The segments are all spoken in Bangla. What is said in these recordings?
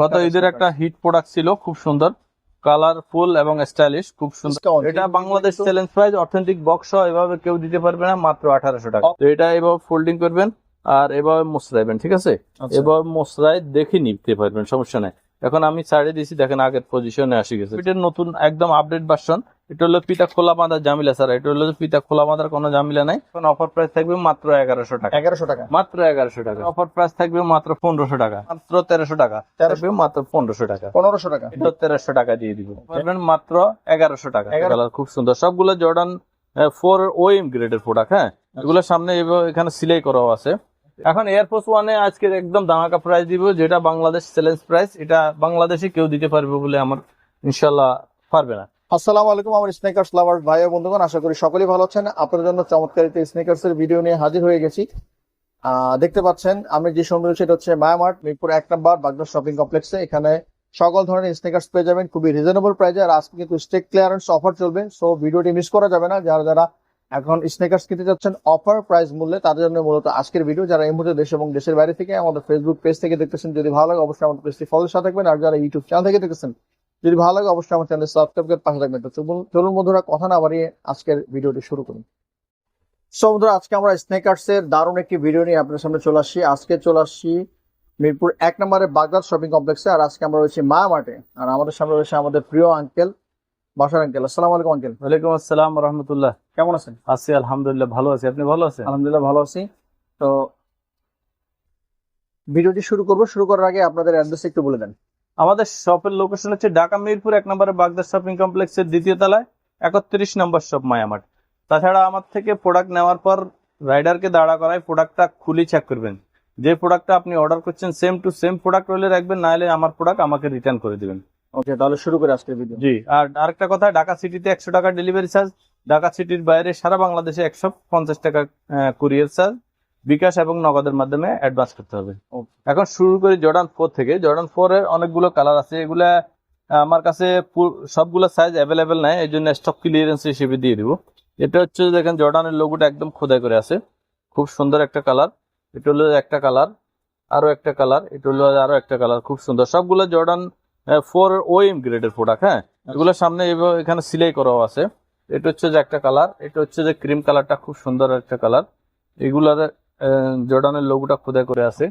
গত ঈদের একটা হিট প্রোডাক্ট ছিল খুব সুন্দর কালারফুল এবং স্টাইলিশ খুব সুন্দর। এটা Bangladesh challenge prize authentic box এভাবে কেউ দিতে পারবে না মাত্র আঠারোশো টাকা। তো এটা এভাবে ফোল্ডিং করবেন আর এভাবে মোসরাইবেন ঠিক আছে? আচ্ছা। এভাবে মোসরাই দেখে নিতে পারবেন সমস্যা নাই। এখন আমি সাইডে দিছি দেখেন আগের পজিশনে আসি গেছে। এটা নতুন একদম আপডেট ভার্সন এটা হলো পিতা খোলা বাঁধার জামিলা স্যার। এটা হলো পিতা খোলা বাঁধার কোনো জামিলা নাই। এখন অফার প্রাইস থাকবে মাত্র এগারোশো টাকা। এগারোশো টাকা। মাত্র এগারোশো টাকা। অফার প্রাইস থাকবে মাত্র পনেরোশো টাকা। মাত্র তেরোশো টাকা। থাকবে মাত্র পনেরোশো টাকা। পনেরোশো টাকা। এটা তেরোশো টাকা দিয়ে দিব। পারবেন মাত্র এগারোশো টাকা। কালার খুব সুন্দর। সবগুলো জর্ডান ফোর ওএম গ্রেডের প্রোডাক্ট হ্যাঁ? এগুলো সামনে এখানে সিলাই করাও আছে। এখন এয়ারফোর্স ওয়ানে আজকে একদম দামাকা প্রাইস দিব, যেটা বাংলাদেশ চ্যালেঞ্জ প্রাইস এটা বাংলাদেশে কেউ দিতে পারবে বলে আমার ইনশাল্লাহ পারবে না। আসসালামু আলাইকুম, আমার স্নেকার্স লাভার ভাই বন্ধুগণ, আশা করি সকলেই ভালো আছেন। আপনাদের জন্য চমৎকারিত স্নেকার্স এর ভিডিও নিয়ে হাজির হয়ে গেছি। দেখতে পাচ্ছেন, আমি যে সময় সেটা হচ্ছে মায়ামার্ট মিরপুর এক নম্বর, বাগদা শপিং কমপ্লেক্সে এখানে সকল ধরনের স্নেকার্স পেয়ে যাবেন, খুবই রিজনেবল প্রাইসে আর আজকে কিন্তু স্টেক ক্লিয়ারেন্স অফার চলবে সো ভিডিওটি মিস করা যাবে না। যারা যারা এখন স্নেকার্স কিনতে যাচ্ছেন অফার প্রাইস মূল্যে, তাদের জন্য মূলত আজকের ভিডিও যারা এই মুহূর্তে দেশ এবং দেশের বাইরে থেকে আমাদের ফেসবুক পেজ থেকে দেখতেছেন, যদি ভালো লাগে অবশ্যই আমাদের পেজটি ফলো সাথে থাকবেন। আর যারা ইউটিউব চ্যানেল থেকে দেখতেছেন, যদি ভালো লাগে অবশ্যই আমার চ্যানেল সাবস্ক্রাইব করে পাশে থাকবেন। তো চলুন- বন্ধুরা, কথা না বাড়িয়ে আজকের ভিডিওটি শুরু করুন সো বন্ধুরা, আজকে আমরা স্নেকার্স এর দারুণ একটি ভিডিও নিয়ে আপনার সামনে চলে আসছি। আজকে চলে আসছি মিরপুর এক নম্বরে বাগদাদ শপিং কমপ্লেক্সে আর আজকে আমরা রয়েছি মায়া মার্টে। আর আমাদের সামনে রয়েছে আমাদের প্রিয় আঙ্কেল বাসার আঙ্কেল আসসালামু আলাইকুম আঙ্কেল। ওয়ালাইকুম আসসালাম রহমতুল্লাহ। কেমন আছেন? আছি আলহামদুলিল্লাহ ভালো আছি। আপনি ভালো আছেন? আলহামদুলিল্লাহ ভালো আছি। তো ভিডিওটি শুরু করব। শুরু করার আগে আপনাদের অ্যাড্রেস একটু বলে দেন। আমাদের শপের লোকেশন হচ্ছে ঢাকা মিরপুর এক বাগদা শপিং কমপ্লেক্সের দ্বিতীয় তলায় একত্রিশ নম্বর শপ মায়ামাট তাছাড়া আমার থেকে প্রোডাক্ট নেওয়ার পর রাইডারকে দাঁড়া করায় প্রোডাক্টটা খুলি চেক করবেন। যে প্রোডাক্টটা আপনি অর্ডার করছেন সেম টু সেম প্রোডাক্ট হলে রাখবেন না হলে আমার প্রোডাক্ট আমাকে রিটার্ন করে দিবেন। ওকে তাহলে শুরু করে আজকের ভিডিও জি আর আরেকটা কথা ঢাকা সিটিতে একশো টাকা ডেলিভারি চার্জ ঢাকা সিটির বাইরে সারা বাংলাদেশে একশো পঞ্চাশ টাকা কুরিয়ার চার্জ বিকাশ এবং নগদের মাধ্যমে অ্যাডভান্স করতে হবে. এখন শুরু করি জর্ডান ফোর থেকে। জর্ডান ফোর এর অনেকগুলো কালার আছে এগুলা আমার কাছে সবগুলো সাইজ অ্যাভেলেবেল নাই এই জন্য স্টক ক্লিয়ারেন্স হিসেবে দিয়ে দিব। এটা হচ্ছে দেখেন জর্ডানের লোগোটা একদম খোদাই করে আছে। খুব সুন্দর একটা কালার এটা হলো একটা কালার আরও একটা কালার এটা হলো আরও একটা কালার খুব সুন্দর। সবগুলো জর্ডান ফোর ওএম গ্রেডের প্রোডাক্ট হ্যাঁ? এগুলো সামনে এখানে সিলাই করাও আছে। এটা হচ্ছে যে একটা কালার এটা হচ্ছে যে ক্রিম কালারটা খুব সুন্দর একটা কালার এগুলার জর্ডানের লোগোটা খোদাই করে আছে।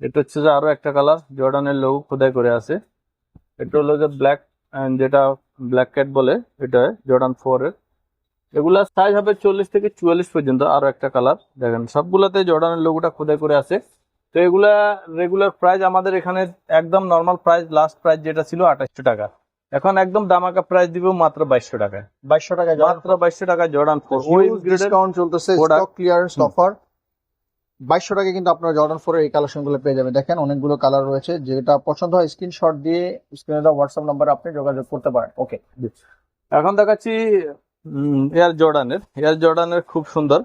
এটা হচ্ছে যে আরও একটা কালার জর্ডানের লোগো খোদাই করে আছে। এটা হলো যে ব্ল্যাক যেটা ব্ল্যাক ক্যাট বলে এটা জর্ডান ফোর এর। এগুলা সাইজ হবে চল্লিশ থেকে চুয়াল্লিশ পর্যন্ত আরও একটা কালার দেখেন সবগুলাতে জর্ডানের লোগোটা খোদাই করে আছে। তো এগুলা রেগুলার প্রাইস আমাদের এখানে একদম নর্মাল প্রাইস লাস্ট প্রাইস যেটা ছিল আঠাশশো টাকা। এখন একদম দামাকা প্রাইস দিব মাত্র বাইশশো টাকা বাইশশো টাকা মাত্র বাইশশো টাকা জর্ডান ফোর ডিসকাউন্ট চলতেছে স্টক ক্লিয়ারেন্স। অফার বাইশশো টাকা কিন্তু আপনারা জর্ডান ফোরের এই কালেকশনগুলো পেয়ে যাবেন। দেখেন অনেকগুলো কালার রয়েছে যেটা পছন্দ হয় স্ক্রিনশট দিয়ে স্ক্রিনে দেওয়া হোয়াটসঅ্যাপ নাম্বারে আপনি যোগাযোগ করতে পারেন। ওকে এখন দেখাচ্ছি এয়ার জর্ডানের এয়ার জর্ডানের খুব সুন্দর।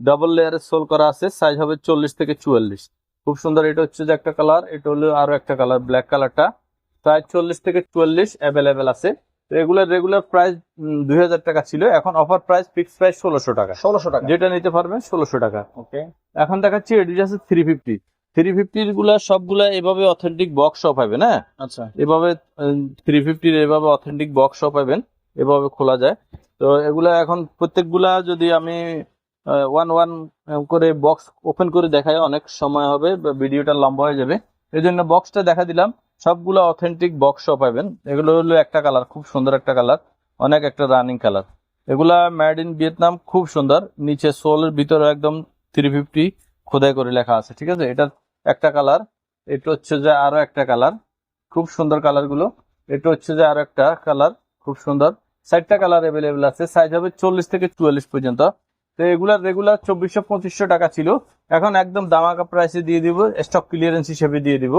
ডাবল লেয়ারের সোল করা আছে সাইজ হবে চল্লিশ থেকে চুয়াল্লিশ। খুব সুন্দর এটা হচ্ছে যে একটা কালার এটা হলো আরও একটা কালার ব্ল্যাক কালারটা সাইজ চল্লিশ থেকে চুয়াল্লিশ অ্যাভেলেবেল আছে। রেগুলার রেগুলার প্রাইস দুই হাজার টাকা ছিল। এখন অফার প্রাইস ফিক্স প্রাইস ষোলোশো টাকা। ষোলোশো টাকা। যেটা নিতে পারবেন ষোলোশো টাকা। ওকে এখন দেখাচ্ছি এডিট আছে থ্রি ফিফটি থ্রি ফিফটিরগুলা সবগুলা এভাবে অথেন্টিক বক্স শপ হবে না আচ্ছা। এভাবে থ্রি ফিফটির এভাবে অথেন্টিক বক্স পাবেন। এভাবে খোলা যায়। তো এগুলা এখন প্রত্যেকগুলা যদি আমি ওয়ান ওয়ান করে বক্স ওপেন করে দেখায়, অনেক সময় হবে ভিডিওটা লম্বা হয়ে যাবে। এই জন্য বক্সটা দেখা দিলাম, সবগুলো অথেন্টিক বক্স পাবেন। এগুলো হলো একটা কালার খুব সুন্দর একটা কালার অনেক একটা রানিং কালার এগুলা মেড ইন ভিয়েতনাম খুব সুন্দর। নিচে সোলের ভিতরে একদম থ্রি ফিফটি খোদাই করে লেখা আছে, ঠিক আছে? এটা একটা কালার এটা হচ্ছে যে আরও একটা কালার খুব সুন্দর কালারগুলো। এটা হচ্ছে যে আরও একটা কালার খুব সুন্দর। চারটা কালার অ্যাভেলেবেল আছে সাইজ হবে চল্লিশ থেকে চুয়াল্লিশ পর্যন্ত। তো এগুলার রেগুলার চব্বিশশো পঁচিশশো টাকা ছিল। এখন একদম দামাকা প্রাইসে দিয়ে দিব স্টক ক্লিয়ারেন্স হিসেবে দিয়ে দিব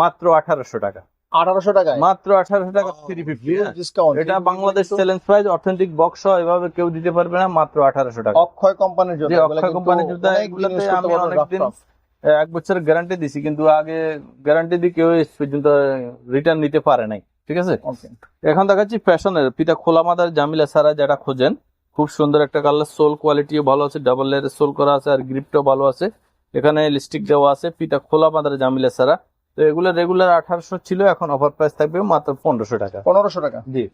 মাত্র আঠারোশো টাকা। আঠারোশো টাকা মাত্র আঠারোশো টাকা থ্রি ফিফটি ডিসকাউন্ট এটা Bangladesh challenge price authentic box এভাবে কেউ দিতে পারবে না মাত্র আঠারোশো টাকা। অক্ষয় কোম্পানির জন্য অক্ষয় কোম্পানির জুতা এগুলোতে আমি অনেকদিন rough rough। এক বছরের গ্যারান্টি দিছি কিন্তু আগে গ্যারান্টি দিয়ে কেউ পর্যন্ত রিটার্ন নিতে পারে নাই ঠিক আছে? এখন দেখাচ্ছি ফ্যাশনের পিতা খোলা মাদার জামিলা সারা যারা খোঁজেন খুব সুন্দর একটা কালার সোল কোয়ালিটিও ভালো আছে ডাবল লেয়ারের সোল করা আছে আর গ্রিপটাও ভালো আছে। এখানে লিপস্টিক দেওয়া আছে পিতা খোলা মাদার জামিলা সারা তো এগুলো রেগুলার আঠারোশো ছিল এখন অফার প্রাইস থাকবে মাত্র পনেরোশো টাকা। পনেরোশো টাকা? জি।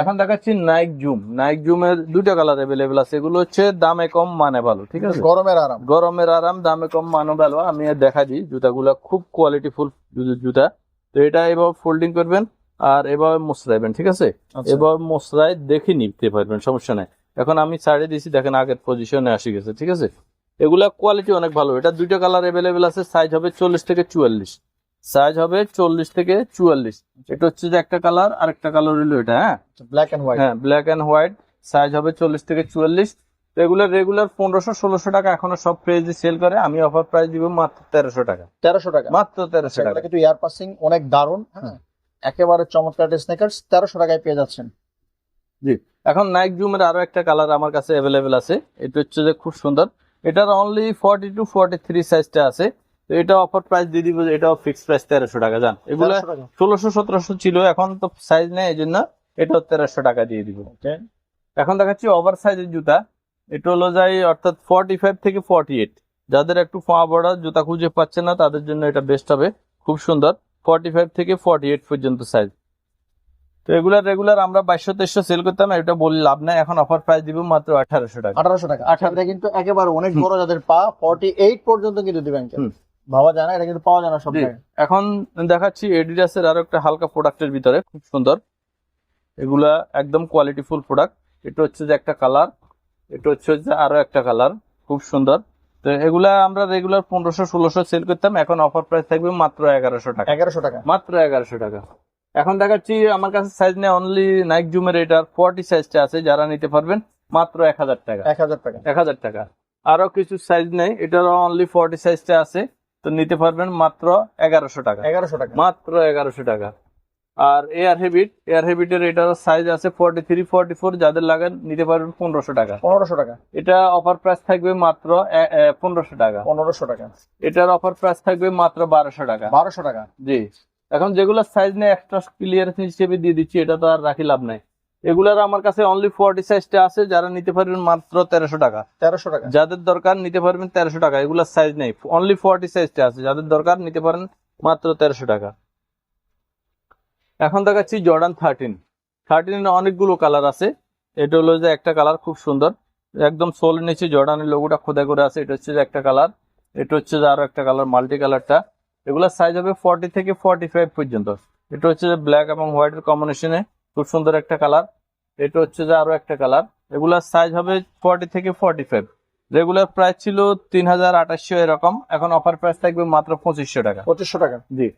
এখন দেখাচ্ছি নাইক জুম নাইক জুমের দুইটা কালার অ্যাভেলেবেল আছে এগুলো হচ্ছে দামে কম মানে ভালো ঠিক আছে? গরমের আরাম। গরমের আরাম দামে কম মানে ভালো। আমি দেখা দিই জুতাগুলো খুব কোয়ালিটিফুল জুতা। তো এটা এভাবে ফোল্ডিং করবেন আর এভাবে মোসরাইবেন ঠিক আছে? আচ্ছা। এবার মোসরাই দেখে নিতে পারবেন সমস্যা নাই। এখন আমি সাইডে দিছি দেখেন আগের পজিশনে আসি গেছে ঠিক আছে? এগুলা কোয়ালিটি অনেক ভালো। এটা দুইটা কালার অ্যাভেলেবেল আছে সাইজ হবে চল্লিশ থেকে চুয়াল্লিশ। সাইজ হবে চল্লিশ থেকে চুয়াল্লিশ। এটা হচ্ছে যে একটা কালার আর একটা কালার হলো এটা হ্যাঁ? ব্ল্যাক এন্ড হোয়াইট হ্যাঁ ব্ল্যাক এন্ড হোয়াইট সাইজ হবে চল্লিশ থেকে চুয়াল্লিশ। রেগুলার রেগুলার পনেরোশো ষোলোশো টাকা এখনও সব প্রাইজে সেল করে। আমি অফার প্রাইস দিব মাত্র তেরোশো টাকা। তেরোশো টাকা। মাত্র তেরোশো টাকা। কিন্তু এয়ার পাসিং অনেক দারুণ হ্যাঁ? একেবারে চমৎকার স্নেকার্স তেরোশো টাকায় পেয়ে যাচ্ছেন। এখন নাইক জুমের আরও একটা কালার আমার কাছে অ্যাভেলেবেল আছে। এটা হচ্ছে যে খুব সুন্দর। এটার only forty two forty three সাইজটা আছে। তো এটা অফার প্রাইস দিয়ে দিব এটাও ফিক্সড প্রাইস তেরোশো টাকা জান। এগুলো ষোলোশো সতেরোশো ছিল এখন তো সাইজ নেই এই জন্য এটাও তেরোশো টাকা দিয়ে দিব। এখন দেখাচ্ছি ওভার সাইজের জুতা। এটা হলো যাই অর্থাৎ ফর্টি ফাইভ থেকে ফর্টি এইট যাদের একটু ফা বড় জুতা খুঁজে পাচ্ছে না তাদের জন্য এটা বেস্ট হবে। খুব সুন্দর। ফর্টি ফাইভ থেকে ফর্টি এইট পর্যন্ত সাইজ তো এগুলার রেগুলার আমরা বাইশশো তেইশশো সেল করতাম এটা বলি লাভ নাই। এখন অফার প্রাইস দিব মাত্র আঠারোশো টাকা। আঠারোশো টাকা। আঠারো- এটা কিন্তু একেবারে অনেক বড় যাদের পা ফর্টি এইট পর্যন্ত কিন্তু দিবেন। ভাবা যায় না এটা কিন্তু পাওয়া যায় না সব এখন দেখাচ্ছি এডিডাসের আরও একটা হালকা প্রোডাক্টের ভিতরে খুব সুন্দর। এগুলা একদম কোয়ালিটিফুল প্রোডাক্ট এটা হচ্ছে যে একটা কালার এটা হচ্ছে যে আরও একটা কালার খুব সুন্দর। তো এগুলা আমরা রেগুলার পনেরোশো ষোলোশো সেল করতাম এখন অফার প্রাইস থাকবে মাত্র এগারোশো টাকা। এগারোশো টাকা। মাত্র এগারোশো টাকা। এখন দেখাচ্ছি আমার কাছে সাইজ নেই অনলি নাইক জুমের এটার ফর্টি সাইজটা আছে যারা নিতে পারবেন মাত্র এক হাজার টাকা। এক হাজার টাকা। এক হাজার টাকা। আরও কিছু সাইজ নেই এটারও অনলি ফর্টি সাইজটা আছে তো নিতে পারবেন মাত্র এগারোশো টাকা। এগারোশো টাকা। মাত্র এগারোশো টাকা। আর এয়ার হেবিট এয়ার হেবিটের এটার সাইজ আছে ফর্টি থ্রি ফর্টি ফোর যাদের লাগান নিতে পারবেন পনেরোশো টাকা। পনেরোশো টাকা। এটা অফার প্রাইস থাকবে মাত্র পনেরোশো টাকা। পনেরোশো টাকা। এটার অফার প্রাইস থাকবে মাত্র বারোশো টাকা। বারোশো টাকা। জি। এখন যেগুলো সাইজ নেই এক্সট্রা ক্লিয়ারেন্স হিসেবে দিয়ে দিচ্ছি এটা তো আর রাখি লাভ নাই। এগুলার আমার কাছে অনলি ফর্টি সাইজটা আছে যারা নিতে পারবেন মাত্র তেরোশো টাকা। তেরোশো টাকা। যাদের দরকার নিতে পারবেন তেরোশো টাকা এগুলার সাইজ নেই। অনলি ফর্টি সাইজটা আছে যাদের দরকার নিতে পারেন মাত্র তেরোশো টাকা। এখন দেখাচ্ছি জর্ডান থার্টিন থার্টিনের অনেকগুলো কালার আছে। এটা হলো যে একটা কালার খুব সুন্দর। একদম সোল নিচে জর্ডানের লোগোটা খোদা করে আছে। এটা হচ্ছে যে একটা কালার এটা হচ্ছে যে আরও একটা কালার মাল্টি কালারটা এগুলোর সাইজ হবে ফর্টি থেকে ফর্টি ফাইভ পর্যন্ত। এটা হচ্ছে যে ব্ল্যাক এবং হোয়াইটের কম্বিনেশনে খুব সুন্দর একটা কালার এটা হচ্ছে যে আরও একটা কালার এগুলার সাইজ হবে ফর্টি থেকে ফর্টি ফাইভ রেগুলার প্রাইস ছিল তিন হাজার আঠাশশো এরকম। এখন অফার প্রাইস থাকবে মাত্র পঁচিশশো টাকা। পঁচিশশো টাকা। জি।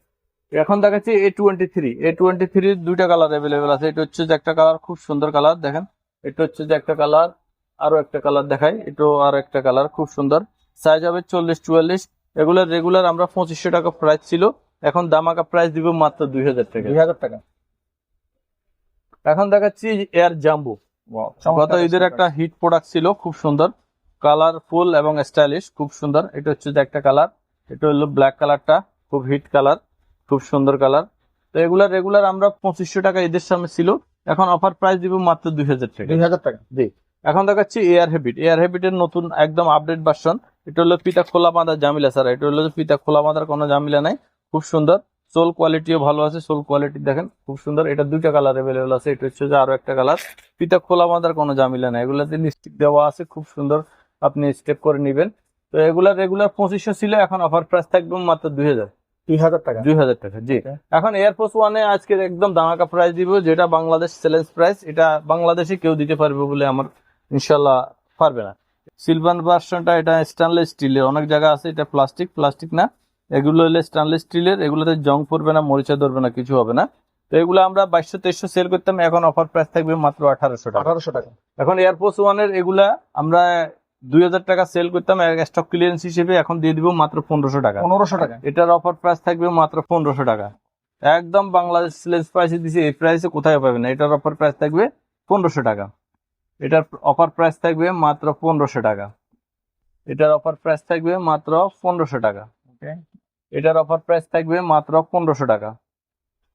এখন দেখাচ্ছি A twenty three A twenty থ্রির দুইটা কালার অ্যাভেলেবেল আছে। এটা হচ্ছে যে একটা কালার খুব সুন্দর কালার দেখেন। এটা হচ্ছে যে একটা কালার আরও একটা কালার দেখাই। এটাও আর একটা কালার খুব সুন্দর। সাইজ হবে চল্লিশ চুয়াল্লিশ। এগুলোর রেগুলার আমরা পঁচিশশো টাকা প্রাইস ছিল। এখন দামাকা প্রাইস দিব মাত্র দুই হাজার টাকা। দুই হাজার টাকা। এখন দেখাচ্ছি এয়ার জাম্বু গত ঈদের একটা হিট প্রোডাক্ট ছিল খুব সুন্দর। কালারফুল এবং স্টাইলিশ খুব সুন্দর। এটা হচ্ছে যে একটা কালার এটা হলো ব্ল্যাক কালারটা খুব হিট কালার খুব সুন্দর কালার তো এগুলা রেগুলার আমরা পঁচিশশো টাকা ঈদের সামনে ছিল। এখন অফার প্রাইস দিব মাত্র দুই হাজার টাকা। দুই হাজার টাকা। জি। এখন দেখাচ্ছি এয়ার হ্যাবিট এয়ার হ্যাবিটের নতুন একদম আপডেট ভার্সন এটা হলো পিতা খোলা বাঁধার জামিলা স্যার। এটা হলো পিতা খোলা বাঁধার কোনো জামিলা নাই। খুব সুন্দর। সোল কোয়ালিটিও ভালো আছে। সোল কোয়ালিটি দেখেন খুব সুন্দর। এটা দুইটা কালার অ্যাভেলেবল আছে। এটা হচ্ছে যে আরও একটা কালার পিতা খোলা বাঁধার কোনো জামিলা নাই। এগুলাতে লিপস্টিক দেওয়া আছে। খুব সুন্দর। আপনি স্টেপ করে নেবেন। তো এগুলা রেগুলার পঁচিশশো ছিল। এখন অফার প্রাইস থাকবে মাত্র দুই হাজার। দুই হাজার টাকা। দুই হাজার টাকা জি। এখন এয়ারফোর্স ওয়ানে আজকে একদম দামাকা প্রাইস দিব যেটা বাংলাদেশ চ্যালেঞ্জ প্রাইস এটা বাংলাদেশে কেউ দিতে পারবে বলে আমার ইনশাল্লাহ পারবে না। সিলভার ভার্সনটা এটা স্টেনলেস স্টিলের অনেক জায়গা আছে এটা প্লাস্টিক প্লাস্টিক না। এগুলো হলে স্টেনলেস স্টিলের এগুলোতে জং পড়বে না মরিচা ধরবে না কিছু হবে না। তো এগুলো আমরা বাইশশো তেইশশো সেল করতাম এখন অফার প্রাইস থাকবে মাত্র আঠারোশো টাকা। আঠারোশো টাকা। এখন এয়ারফোর্স ওয়ানের এগুলা আমরা দুই হাজার টাকা সেল করতাম স্টক ক্লিয়ারেন্স হিসেবে এখন দিয়ে দিব মাত্র পনেরোশো টাকা। পনেরোশো টাকা। এটার অফার প্রাইস থাকবে মাত্র পনেরোশো টাকা। একদম বাংলাদেশ সিলেন্স প্রাইসে দিছে এই প্রাইসে কোথায় পাবে না এটার অফার প্রাইস থাকবে পনেরোশো টাকা। এটার অফার প্রাইস থাকবে মাত্র পনেরোশো টাকা। এটার অফার প্রাইস থাকবে মাত্র পনেরোশো টাকা। Okay. এটার অফার প্রাইস থাকবে মাত্র পনেরোশো টাকা।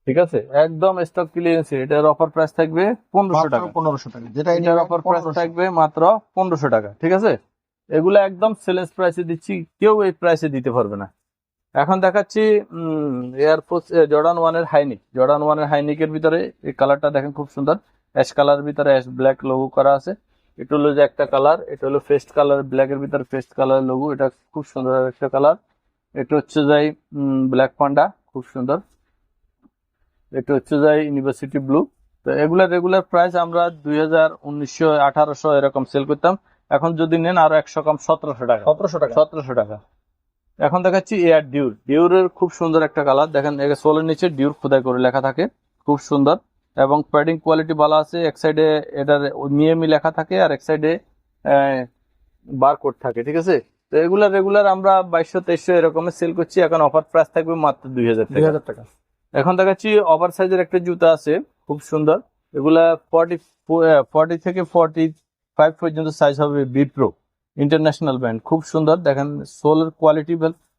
ঠিক আছে? একদম স্টক ক্লিয়ারেন্স এটার অফার প্রাইস থাকবে পনেরোশো টাকা। পনেরোশো টাকা। যেটা এটার অফার প্রাইস থাকবে মাত্র পনেরোশো টাকা। ঠিক আছে? এগুলো একদম সেলেন্স প্রাইসে দিচ্ছি। কেউ এই প্রাইসে দিতে পারবে না। এখন দেখাচ্ছি এয়ারফোর্স জর্ডান ওয়ানের হাইনিক জর্ডান ওয়ানের হাইনিকের ভিতরে এই কালারটা দেখেন খুব সুন্দর। অ্যাশ কালার ভিতরে অ্যাশ ব্ল্যাক লোগো করা আছে। এটা হলো যে একটা কালার এটা হলো ফেস্ট কালার ব্ল্যাক এর ভিতরে ফেস্ট কালার লোগো এটা খুব সুন্দর একটা কালার এটা হচ্ছে যাই ব্ল্যাক পান্ডা খুব সুন্দর। এটা হচ্ছে যাই ইউনিভার্সিটি ব্লু তো এগুলা রেগুলার প্রাইস আমরা দুই হাজার উনিশশো আঠারোশো এরকম সেল করতাম। এখন যদি নেন আরও একশো কম সতেরোশো টাকা। সতেরোশো টাকা। সতেরোশো টাকা। এখন দেখাচ্ছি এয়ার ডিউর ডিউরের খুব সুন্দর একটা কালার দেখেন সোলের নিচে ডিউর খোদাই করে লেখা থাকে। খুব সুন্দর। এবং প্যাডিং কোয়ালিটি ভালো আছে এক সাইডে এটার নিয়মি লেখা থাকে আর এক সাইডে বারকোড থাকে ঠিক আছে? তো এগুলা রেগুলার আমরা বাইশশো তেইশশো এরকমের সেল করছি এখন অফার প্রাইস থাকবে মাত্র দুই হাজার দুই হাজার টাকা। এখন দেখাচ্ছি ওভার সাইজের একটা জুতা আছে খুব সুন্দর। এগুলা ফর্টি ফর্টি থেকে ফর্টি ফাইভ পর্যন্ত সাইজ হবে বিপ্রো ইন্টারন্যাশনাল ব্র্যান্ড খুব সুন্দর। দেখেন সোলের কোয়ালিটি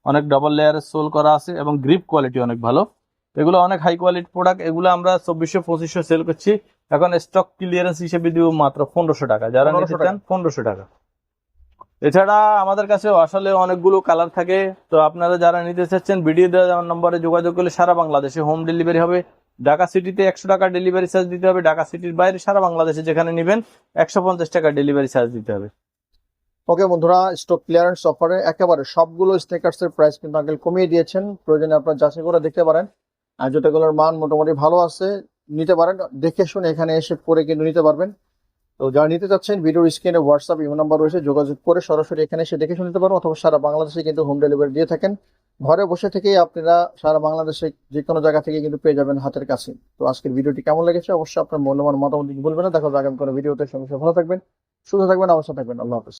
অনেক ডাবল লেয়ারের সোল করা আছে এবং গ্রিপ কোয়ালিটি অনেক ভালো। এগুলো অনেক হাই কোয়ালিটি প্রোডাক্ট এগুলো আমরা চব্বিশশো পঁচিশশো সেল করছি। এখন স্টক ক্লিয়ারেন্স হিসেবে দিব মাত্র পনেরোশো টাকা। যারা নিতে চান পনেরোশো টাকা। এছাড়া আমাদের কাছে আসলে অনেকগুলো কালার থাকে। তো আপনারা যারা নিতে চাচ্ছেন ভিডিও দেওয়ার নম্বরে যোগাযোগ করলে সারা বাংলাদেশে হোম ডেলিভারি হবে। ঢাকা সিটিতে একশো টাকা ডেলিভারি চার্জ দিতে হবে। ঢাকা সিটির বাইরে সারা বাংলাদেশে যেখানে নেবেন একশো পঞ্চাশ টাকা ডেলিভারি চার্জ দিতে হবে। ওকে বন্ধুরা স্টক ক্লিয়ারেন্স অফারে একেবারে সবগুলো স্নেকার্স এর প্রাইস কিন্তু আঙ্কেল কমিয়ে দিয়েছেন। প্রয়োজনে আপনারা যাচাই করে দেখতে পারেন। জুতাগুলোর মান মোটামুটি ভালো আছে, নিতে পারেন। দেখে শুনে এখানে এসে পরে কিন্তু নিতে পারবেন। তো যারা নিতে চাচ্ছেন, ভিডিওর স্ক্রিনে হোয়াটসঅ্যাপ ইমো নাম্বার রয়েছে, যোগাযোগ করে সরাসরি এখানে এসে দেখে শুনে নিতে পারেন অথবা সারা বাংলাদেশে কিন্তু হোম ডেলিভারি দিয়ে থাকেন। ঘরে বসে থেকেই আপনারা সারা বাংলাদেশে যে কোনো জায়গা থেকে কিন্তু পেয়ে যাবেন হাতের কাছে। তো আজকের ভিডিওটি কেমন লেগেছে? অবশ্যই আপনার মূল্যবান মতামত বলবেন না। দেখা আগামী কোনো ভিডিওতে। সঙ্গে সঙ্গে ভালো থাকবেন, সুস্থ থাকবেন অবস্থা থাকবেন। আল্লাহ হাফেজ।